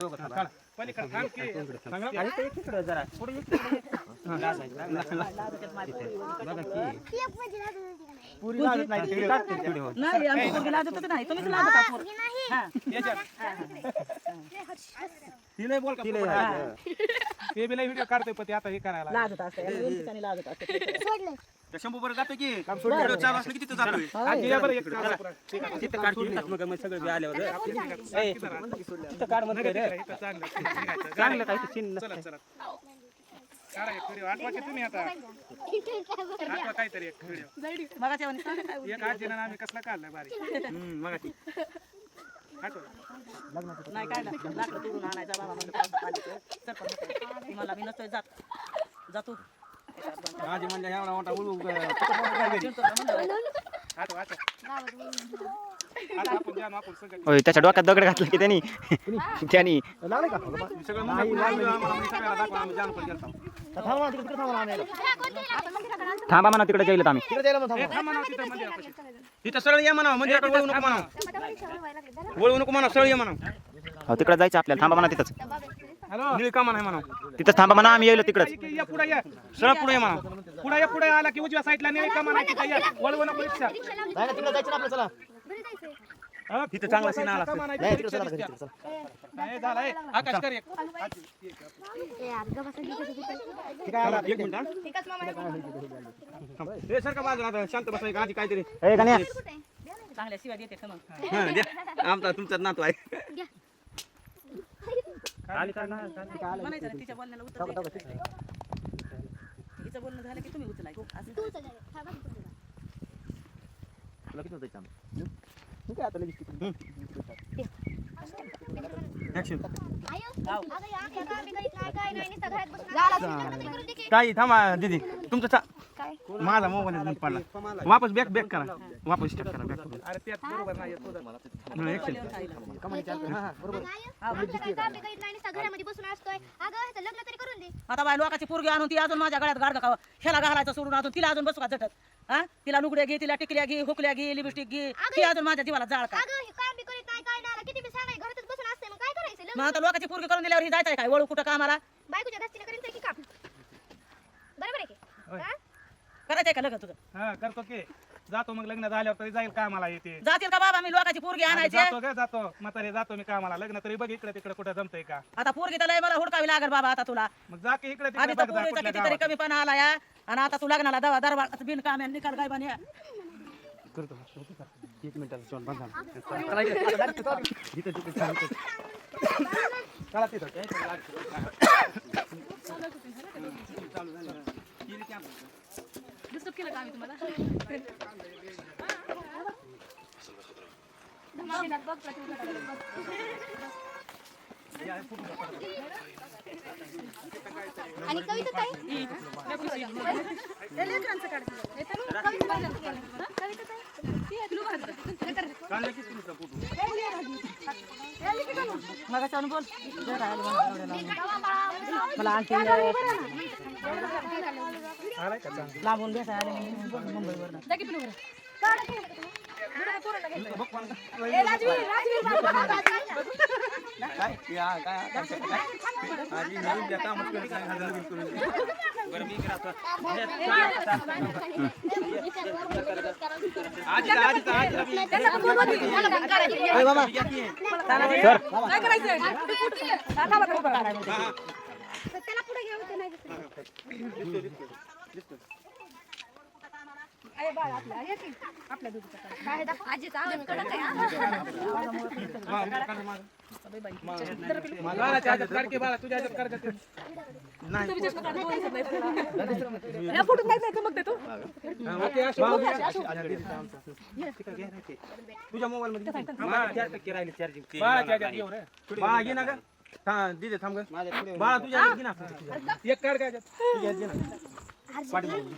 पलीकडे थांब की. सांगा. आणि ते इकडं जरा पुढे की पुरी लाजत नाही तिकडे काढते तिकडे हो. नाही आमची पोरगी लाजत होती नाही तुम्हीच लाजत आहात पोर. ती नाही बोल का तिला पोपट? हे- ते बी व्हिडिओ काढतोय पण ते आता हे करायला लाजत असते या दोन ठिकाणी लाजत असते त्या शंभू बरं जातो की व्हिडिओ चालू असलं की तिथं जातोय या बरं एक काढा पुरा. तिथं काढ मग मग सगळं बी आल्यावर ए, तिथं काढ म्हणतोय रे इथं चांगलं काय ते चिन्ह चला चला काढा एक व्हिडिओ आठवा की तुम्ही आता? आठवा काहीतरी एक व्हिडिओ मगाच्या वाणी सांगा काय एक आम्ही कसला मग आठवा. नाही काय लागलं लाकडं तोडून आणायचा बाबा म्हणलं पावसात आली तर सरपंच म्हणतो, ती मला मी नसतोय जात. जातो आजी म्हणल्या एवढा मोठा उलू चिंतो म्हणलं आठवा. आठवा आता आपण जाम आपण सगळं. होय त्याच्या डोक्यात दगड घातला की त्यांनी. त्यांनी. लागले सगळं मुलं आम्हाला सगळ्याला दाखवा आम्ही जाम पण गेलतो. थांबा तिकडे तिकडे थांबा आणायला थांबा म्हणा तिकडे गेलेत आम्ही. तिकडे जायला थांबा. तिथं. तिथं सरळ या म्हणा म्हणजे वळू नको म्हणा. वळू नको म्हणा सरळ या म्हणा. हो तिकडे जायचं आपल्याला. थांबा म्हणा तिथंच. हॅलो. निळी कामा नाही म्हणा. तिथंच थांबा म्हणा आम्ही येईल इकडे या पुढे या. सरळ पुढे या म्हणा. पुढे या पुढे आला की उजव्या साईडला नाही का म्हणा तिथं या. वळवू नको रिक्षा तिकडे जायचं ना आपलं चला. हा, तिथं चांगला सीन आला का नाही तिकडे चला दिसत्या. तिकडे चला नाही, झालं, हे. आकाश कर एक. ठीक आहे आला, एक मिनिट हा. सर का बाजूला आता शांत बसा आजी काहीतरी ए गण्या चांगल्या शिवाय देते का मग हा, द्या. आमचा तुमचा नातू आहे म्हणायचं ना, तिच्या बोलण्याला उत्तर द्यायचं. तिचं बोलणं झालं की तुम्ही उचलायचं असं तुला किती होतं इथं? आता लगेच तिकडे. ताई थांबा दीदी. तुमचं माझा मोबाईल बंद पडला. वापस बॅक बॅक करा. वापस स्टार्ट करा बॅक करून. अरे त्यात बरोबर नाही येत तुझं. हा, action. घरामध्ये बसून असतोय. अगं ह्याचं लग्न तरी करून दे. आता बाय लोकांची पोरगी आणून ती अजून माझ्या गळ्यात गाड का ह्याला घालायचं सोडून अजून तिला अजून बसू का झटत? हा? तिला लुगड्या घे तिला टिकल्या घे हुकल्या घे लिपस्टिक घे. ती अजून माझ्या जीवाला जाळ का? अगं हे काम बी करीत नाही काय नाही. किती बी सांगाय घरातच बसून असते मग काय करायचं? लग्न मग आता लोकांची पोरगी करून दिल्यावर ही जायचंय काय? वळू कुठं कामाला? बायकोच्या दस्तीने करीत की काम. बरोबर आहे की? हा? करायचंय का लग्न तुझं? हा करतो की. जातो मग लग्न झाल्यावर तरी जाईल कामाला येते जातील का बाबा? मी लोकांची पोरगी आणायची. जातो ग जातो. म्हातारे जातो मी कामाला. लग्न तरी बघ इकडे तिकडे कुठं जमतंय का. आता पोरगी तर लय मला हुडकावी लागेल बाबा आता तुला. मग जा की इकडे आधी तिकडे तर बघ जा पोरीचा कुठल्या कितीतरी गावात. कमीपणा आला या. आणि आता तू लग्नाला दवा दरबार बिन काम निकाल काय बने. करतो एक मिनिटाचा शॉट बंद झाला चला इकडे. जिथं तिथं छान इथं. चला तिथं आणि कविता ताई. मगाच्या बोल जरा म्हणून एवढं लांबून. मला आणखी? लांबून भेटायला आले त्याला पुढे घेऊ ते नाही दिसत. काय दाखव? आजीचा आवाज कडक आहे, हा? बाळाच्या हातात काढ की बाळा, तुझ्या? हा, मोबाईल मध्ये राहिले चार्जिंग ना हा दीदी थांब ग. बाळा तुझ्या एक काढ काय. तुझ्या ह्याच्यात घे ना पाठीमागे.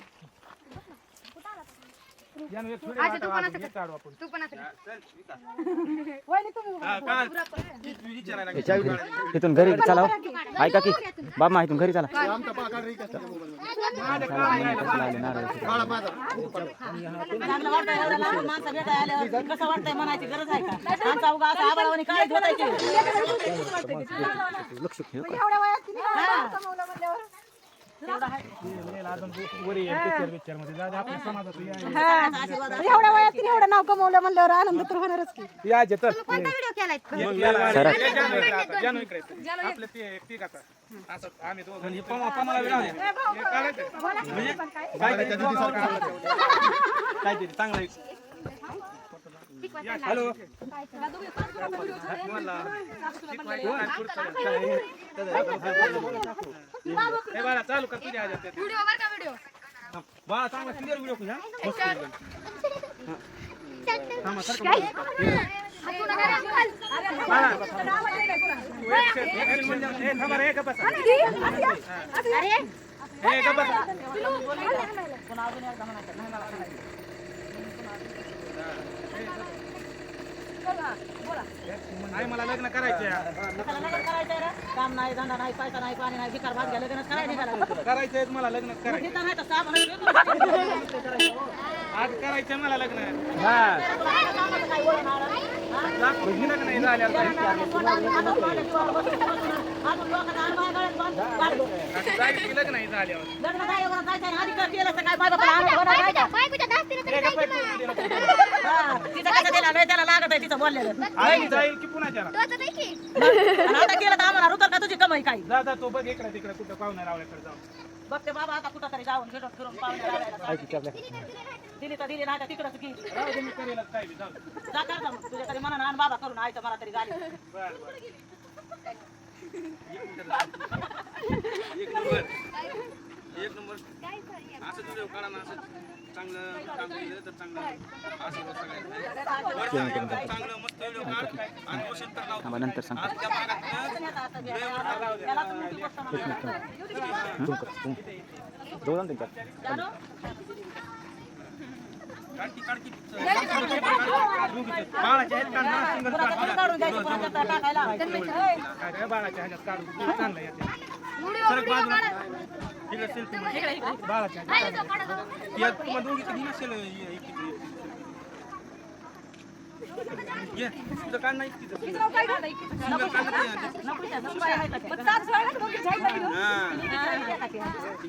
यानं एक थोडी आजी, तू वाटा पण वाजून एक काढू आपण. तू पण असं हा, काय? तू विचारायला लागली. इथून घरी चला हो. ऐका की बाबा इथून घरी चला. आजी, चांगलं वाटतंय एवढ्या लांबून माणसं भेटायला आल्यावर. कसं वाटतंय म्हणायची गरज आहे का? आमचा उगा असा आबाळावानी काय धोतायची? आशीर्वाद एवढ्या वयात तिने एवढं नाव कमवलं म्हणल्यावर आनंद तर होणारच की याचे तर कोणता व्हिडिओ केलाय जानू इकडे आपलं ते तिघाचा असं आम्ही दोघं हे काढायचं. काहीतरी चांगलं हॅलो. चालू कर. तुझ्या बाळा चांगला क्लिअर व्हिडिओ तुझ्या. अरे हे. आई मला लग्न करायचे त्याला लग्न करायचंय रे. काम नाही धंदा नाही पैसा नाही पाणी नाही भिकार भात घ्या लग्न करायचं निघाला करायचे मला लग्न करायचे इथं नाही तर. आज करायचे मला लग्न कामाचं काय वळण आलं? दाखवून लग्न नाही झाल्यावर काय. अजून लोकांना बांध-. आता जायची लग्न नाही झाल्यावर लग्न काय एवढं जायचं आहे? आधी कर केलं असतं काय बायकोला आणून होणार नाही का? बायकोच्या दास्तीला तरी जायचं ना. हा, तिचं कसं दिला नाही त्याला लागत आहे तिचं बोललेलं. आई जाईल की पुण्याच्या टोचत आहे की. आणि आता केलं तर आम्हाला रुतर का तुझी कमाई काय? जा जा तो बघ इकडे तिकडे कुठं पाहुण्या रावल्याकडे जाऊ बघते बाबा आता कुठं तरी जाऊन फिरून फिरून पाहुणे लावायला. दिली तर दिली नाही तर तिकडंच की जाऊ दे, मी करेलच काय बी, जाऊ दे. जा कर जा मग. तुझ्या तरी म्हणा आण बाबा करून आयचं मला तरी गाडी बरं बरं. एक नंबर एक नंबर. असं व्हिडिओ काढा ना असं चांगलं काम केलं तर चांगलं असं सगळ्यांना का? एकदम चांगलं मस्त व्हिडिओ काढ आणि वशील तर नंतर सांग आज त्या भागात त्याला तर मोठी गोष्ट म्हणा. जाणू? काढकी काढकी बाळाचे आहेत का ना सिंगल तुला तर काढून द्यायची कोणाच्या तर टाकायला. काय बाळाच्या ह्याच्यात काढून. तू चांगलं येते सरक बाजूला. सेल्फी बाळाच्या या तुम्हाला दोघीचं घेऊन असेल ये काढ नाही तिथं सिंगल काढ नाही नको त्या, नको बाई आहे. का त्या? हां हे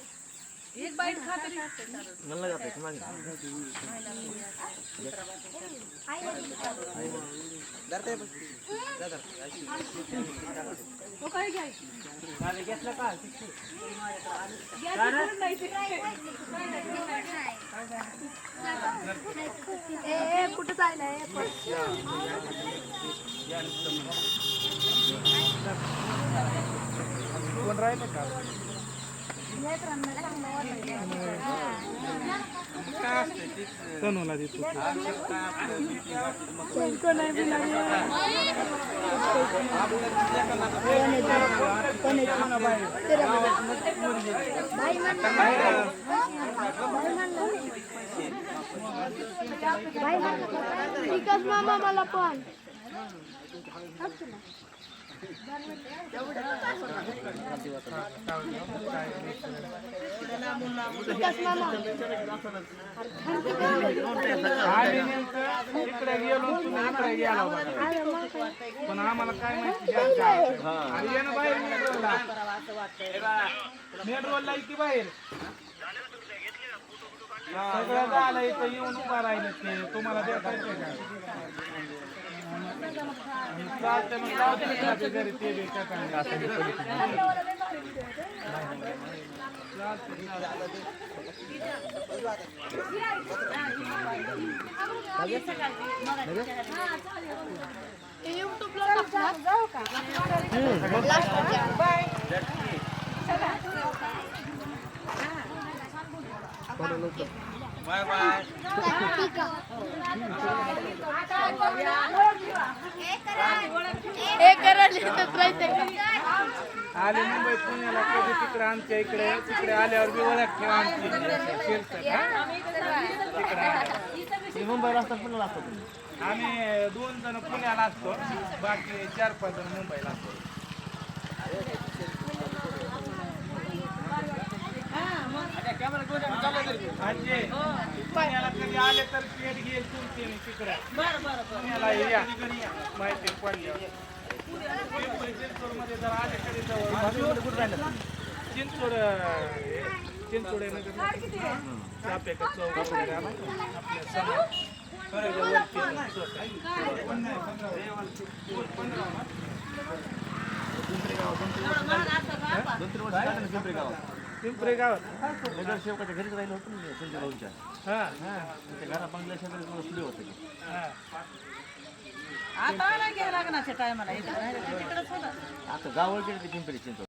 मंदिरापासून हा हॉटेल मुंबईलाच असता आम्ही आणि तिचे भाव पिंपरी संजय वागेरे पाटील व्हिडिओ असा तुम्ही काढून म्हणजे ए कुठं चाललंय कोण राहिले का तनूला देतो मामा मला पण आम्ही नेमकं इकडे गेलो तुम्ही इकडे गेला पण आम्हाला काय माहिती आणि येणं बाहेर मेन रोडला मेन रोडला इथे बाहेर सगळं झालं इथं येऊन उभा राहिलं ते तुम्हाला भेटायचंय का बाय बाय. एक करायला राहते आले मुंबईत पुण्याला कधी तिकडे आमच्या इकडे? तिकडे आल्यावर बी ओळख ठेवा आमची. हा? मुंबईला असतात पुण्याला असतात आम्ही दोन जण पुण्याला असतो. बाकी चार पाच जण मुंबईला असतो. म्हणजे पुण्याला कधी आले तर पेट घेईल तुमचे मी तिकडे. पुण्याला या माहिती पडल्यावर पिंपरी चिंचवडमध्ये जर आले कधी जवळ नगर चापेकर चौक वगैरे आला आपल्यासमोर पिंपरी गावात. पिंपरी गावात नगरसेवकाच्या घरीच राहिलं होतं ना संजय भाऊंच्या. हा. हा त्या घरा बंगल्या शेजारी स्टुडिओ होते ते. हा. आता नाही गेलं लग्नाच्या टायमाला तिकडेच आता ते पिंपरी चिंचवड.